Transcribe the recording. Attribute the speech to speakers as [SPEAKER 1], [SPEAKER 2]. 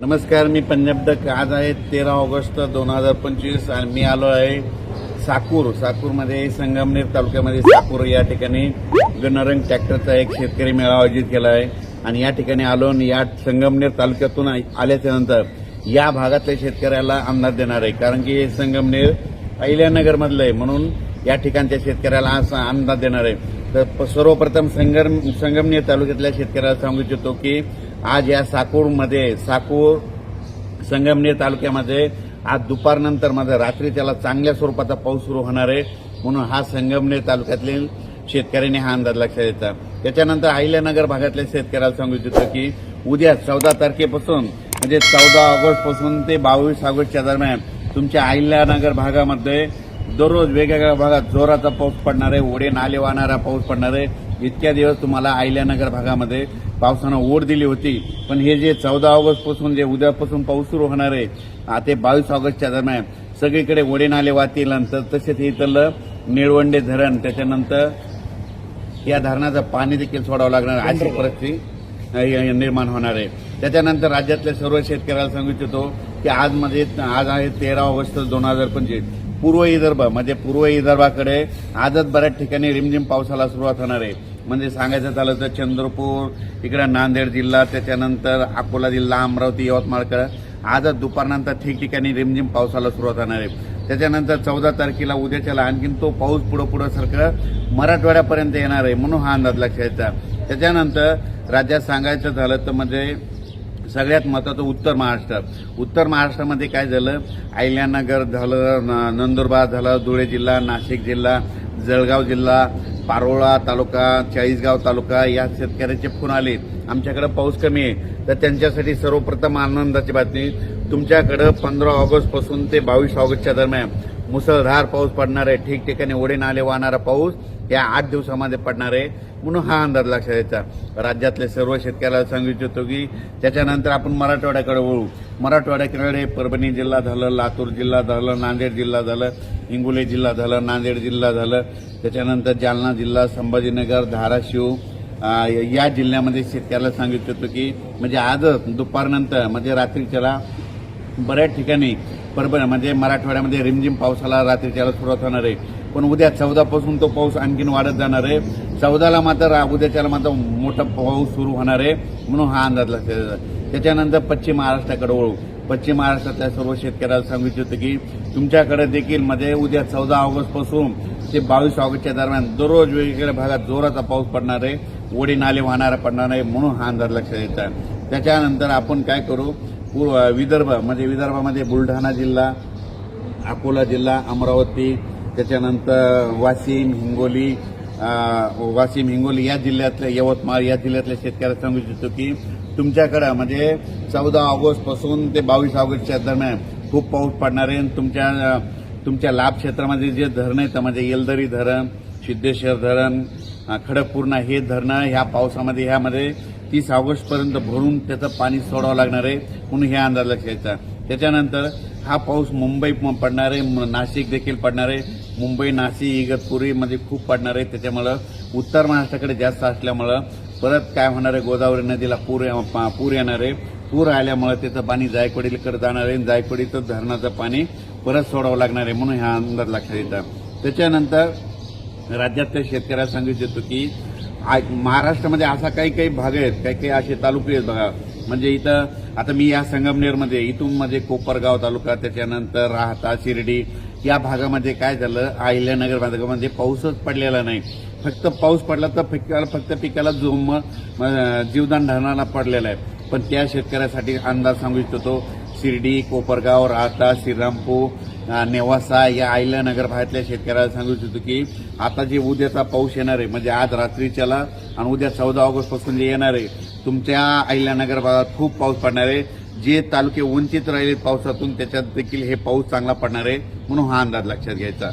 [SPEAKER 1] नमस्कार मी पंजाबदक आज आहे तेरा ऑगस्ट दोन हजार पंचवीस आणि मी आलो आहे साकूर. साकूरमध्ये संगमनेर तालुक्यामध्ये साकूर या ठिकाणी गणरंग ट्रॅक्टरचा एक शेतकरी मेळावा आयोजित केला आहे. आणि या ठिकाणी आलो आणि या संगमनेर तालुक्यातून आल्याच्यानंतर या भागातल्या शेतकऱ्याला अंदाज देणार आहे. कारण की हे संगमनेर अहिल्यानगरमधलं आहे. म्हणून या ठिकाणच्या शेतकऱ्याला असा अंदाज देणार आहे. तर सर्वप्रथम संगम संगमनेर तालुक्यातल्या शेतकऱ्याला सांगू इच्छितो की आज या साकूरमध्ये साकूर संगमनेर तालुक्यामध्ये आज दुपारनंतरमध्ये रात्री त्याला चांगल्या स्वरूपाचा पाऊस सुरू होणार आहे म्हणून हा संगमनेर तालुक्यातील शेतकऱ्यांनी हा अंदाज लक्षात येतात त्याच्यानंतर अहिल्यानगर भागातल्या शेतकऱ्याला सांगू इच्छितो की उद्या चौदा तारखेपासून म्हणजे चौदा ऑगस्टपासून ते बावीस ऑगस्टच्या दरम्यान तुमच्या अहिल्यानगर भागामध्ये दररोज वेगवेगळ्या भागात जोराचा पाऊस पडणार आहे ओढे नाले वाहणारा पाऊस पडणार आहे. इतक्या दिवस तुम्हाला अहिल्यानगर भागामध्ये पावसानं ओढ दिली होती. पण हे जे चौदा ऑगस्टपासून जे उद्यापासून पाऊस सुरू होणार आहे ते बावीस ऑगस्टच्या दरम्यान सगळीकडे ओढे नाले वाहतील नंतर तसेच इथलं निळवंडे धरण त्याच्यानंतर या धरणाचं पाणी देखील सोडावं लागणार. अशी परिस्थिती निर्माण होणार आहे. त्याच्यानंतर राज्यातल्या सर्व शेतकऱ्याला सांगू इच्छितो की आज मध्ये आज आहे तेरा ऑगस्ट दोन हजार पंचवीस. पूर्व विदर्भ म्हणजे पूर्व विदर्भाकडे आजच बऱ्याच ठिकाणी रिमझिम पावसाला सुरुवात होणार आहे. म्हणजे सांगायचं झालं तर चंद्रपूर इकडे नांदेड जिल्हा त्याच्यानंतर अकोला जिल्हा अमरावती यवतमाळकडं आजच दुपारनंतर ठिकठिकाणी रिमझिम पावसाला सुरुवात होणार आहे. त्याच्यानंतर चौदा तारखेला उद्याच्याला आणखीन तो पाऊस पुढं पुढं सारखं मराठवाड्यापर्यंत येणार आहे म्हणून हा अंदाज लक्षात त्याच्यानंतर राज्यात सांगायचं झालं तर म्हणजे सगळ्यात महत्वाचं उत्तर महाराष्ट्र. उत्तर महाराष्ट्रामध्ये काय झालं? अहिल्यानगर झालं न- नंदुरबार झालं धुळे जिल्हा नाशिक जिल्हा जळगाव जिल्हा पारोळा तालुका चाळीसगाव तालुका या शेतकऱ्याचे फोन आले. आमच्याकडं पाऊस कमी आहे. तर त्यांच्यासाठी सर्वप्रथम आनंदाची बातमी. तुमच्याकडं पंधरा ऑगस्टपासून ते बावीस ऑगस्टच्या दरम्यान मुसळधार पाऊस पडणार आहे. ठिकठिकाणी ओढे नाले वाहणारा पाऊस. या आठ दिवसामध्ये पडणार आहे. म्हणून हा अंदाज लक्षात यायचा राज्यातल्या सर्व शेतकऱ्याला सांगू इच्छितो की त्याच्यानंतर आपण मराठवाड्याकडे वळू. मराठवाड्याकडे परभणी जिल्हा झालं लातूर जिल्हा झालं नांदेड जिल्हा झालं हिंगोली जिल्हा झालं नांदेड जिल्हा झालं. त्याच्यानंतर जालना जिल्हा संभाजीनगर धाराशिव या जिल्ह्यामध्ये शेतकऱ्याला सांगू इच्छितो की म्हणजे आजच दुपारनंतर म्हणजे रात्रीच्याला बऱ्याच ठिकाणी बरोबर म्हणजे मराठवाड्यामध्ये रिमझिम पावसाला रात्रीच्याला सुरुवात होणार आहे. पण उद्या चौदापासून तो पाऊस आणखीन वाढत जाणार आहे. चौदाला मात्र उद्याच्याला मात्र मोठा पाऊस सुरू होणार आहे म्हणून हा अंदाज लक्षात येतो. त्याच्यानंतर पश्चिम महाराष्ट्राकडे वळू. पश्चिम महाराष्ट्रातल्या सर्व शेतकऱ्याला सांगू इच्छितो की तुमच्याकडे देखील म्हणजे उद्या चौदा ऑगस्टपासून ते बावीस ऑगस्टच्या दरम्यान दररोज वेगवेगळ्या भागात जोराचा पाऊस पडणार आहे. ओढी नाले वाहणारा पडणार आहे म्हणून हा अंदाज लक्षात येतात त्याच्यानंतर आपण काय करू? पूर्व विदर्भ म्हणजे विदर्भामध्ये बुलढाणा जिल्हा अकोला जिल्हा अमरावती त्याच्यानंतर वाशिम हिंगोली वाशिम हिंगोली या जिल्ह्यातल्या यवतमाळ या जिल्ह्यातल्या शेतकऱ्याला सांगू इच्छितो की तुमच्याकडं म्हणजे चौदा ऑगस्टपासून ते बावीस ऑगस्टच्या दरम्यान खूप पाऊस पडणार आहे. आणि तुमच्या तुमच्या लाभ क्षेत्रामध्ये जे धरण आहेत म्हणजे येलदरी धरण सिद्धेश्वर धरण खडकपूर्णा हे धरणं ह्या पावसामध्ये ह्यामध्ये तीस ऑगस्टपर्यंत भरून त्याचं पाणी सोडावं लागणार आहे म्हणून हे अंदाज लक्षात घ्यायचा त्याच्यानंतर हा पाऊस मुंबई म- पडणार आहे नाशिक देखील पडणार आहे. मुंबई नाशिक इगतपुरीमध्ये खूप पडणार आहे. त्याच्यामुळं उत्तर महाराष्ट्राकडे जास्त असल्यामुळं परत काय होणार आहे गोदावरी नदीला पूर पा- पूर येणार आहे. पूर आल्यामुळे त्याचं पाणी जायकवाडीकडे जाणार आहे. जायकवाडीचं धरणाचं पाणी परत सोडावं लागणार आहे म्हणून हा अंदाज लक्षात येतात त्याच्यानंतर राज्यातल्या शेतकऱ्याला सांगू इच्छितो की महाराष्ट्रामध्ये असा काही काही भाग आहेत काही काही असे तालुके आहेत बघा. म्हणजे इथं आता मी या संगमनेरमध्ये इथून म्हणजे कोपरगाव तालुका त्याच्यानंतर राहता शिर्डी या भागामध्ये काय झालं अहिल्यानगर भागामध्ये पाऊसच पडलेला नाही. फक्त पाऊस पडला तर पिकाला फक्त पिकाला जोम जीवदान ढाणाला पडलेला आहे. पण त्या शेतकऱ्यासाठी अंदाज सांगू इच्छितो शिर्डी कोपरगाव राहता श्रीरामपूर नेवासा या अहिल्यानगर भागातल्या शेतकऱ्याला सांगू इच्छितो की आता जे उद्याचा पाऊस येणार आहे म्हणजे आज रात्रीच्याला आणि उद्या चौदा ऑगस्टपासून जे येणार आहे तुमच्या अहिल्यानगर भागात खूप पाऊस पडणार आहे. जे तालुके वंचित राहिले पावसातून त्याच्यात देखील हे पाऊस चांगला पडणार आहे म्हणून हा अंदाज लक्षात घ्यायचा.